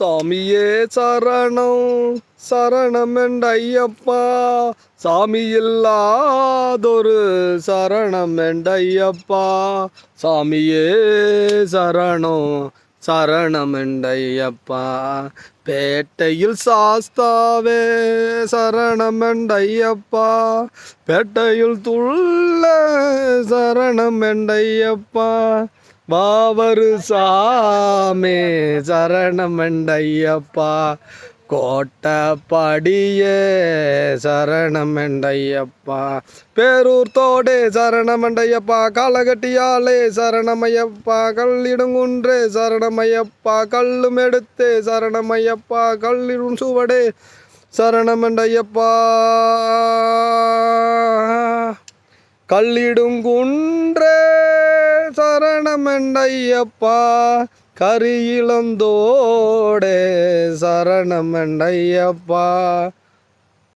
சாமியே சரணம் சரணம் ஐயப்பா சாமி இல்லாதொரு சரணம் ஐயப்பா சாமியே சரணம் சரணம் ஐயப்பா பேட்டையில் சாஸ்தாவே சரணம் ஐயப்பா பேட்டையில் துள்ள சரணம் ஐயப்பா வாவரு சாமே சரணம் ஐயப்பா கோட்டப்படியே சரணம் ஐயப்பா பேரூர் தோடே சரணமண்டையப்பா காலகட்டியாலே சரணமையப்பா கல்லிடுங்குன்றே சரணமையப்பா கல்லும் எடுத்தே சரணமையப்பா கல்லிடும் சுவடே சரணமண்டையப்பா கல்லிடுங்குன்றே சரணமெண்டையப்பா கரியிலந்தோடே சரணமெண்டையப்பா